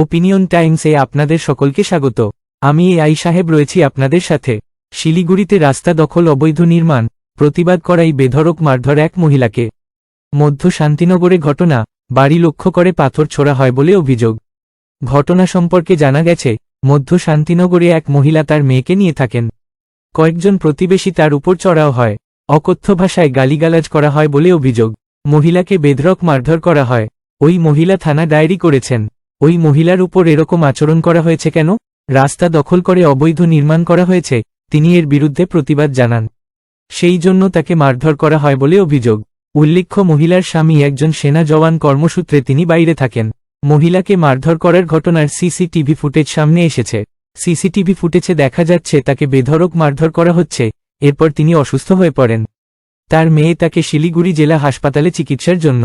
Opinion টাইমসে আপনাদের সকলকে স্বাগত। আমি এ আই সাহেব রয়েছি আপনাদের সাথে। শিলিগুড়িতে রাস্তা দখল, অবৈধ নির্মাণ, প্রতিবাদ করাই বেধরক মারধর এক মহিলাকে। মধ্য শান্তিনগরে ঘটনা, বাড়ি লক্ষ্য করে পাথর ছোড়া হয় বলে অভিযোগ। ঘটনা সম্পর্কে জানা গেছে, মধ্য শান্তিনগরে এক মহিলা তার মেয়েকে নিয়ে থাকেন। কয়েকজন প্রতিবেশী তার উপর চড়াও হয়। অকথ্য ভাষায় গালিগালাজ করা হয় বলে অভিযোগ। মহিলাকে বেধরক মারধর করা হয়। ওই মহিলা থানা ডায়েরি করেছেন। ওই মহিলার উপর এরকম আচরণ করা হয়েছে কেন? রাস্তা দখল করে অবৈধ নির্মাণ করা হয়েছে, তিনি এর বিরুদ্ধে প্রতিবাদ জানান। সেই জন্য তাকে মারধর করা হয় বলে অভিযোগ। উল্লেখ্য, মহিলার স্বামী একজন সেনা জওয়ান কর্মসূত্রে তিনি বাইরে থাকেন। মহিলাকে মারধর করার ঘটনার সিসিটিভি ফুটেজ সামনে এসেছে। সিসিটিভি ফুটেজে দেখা যাচ্ছে, তাকে বেধরক মারধর করা হচ্ছে, এরপর তিনি অসুস্থ হয়ে পড়েন। তার মেয়ে তাকে শিলিগুড়ি জেলা হাসপাতালে চিকিৎসার জন্য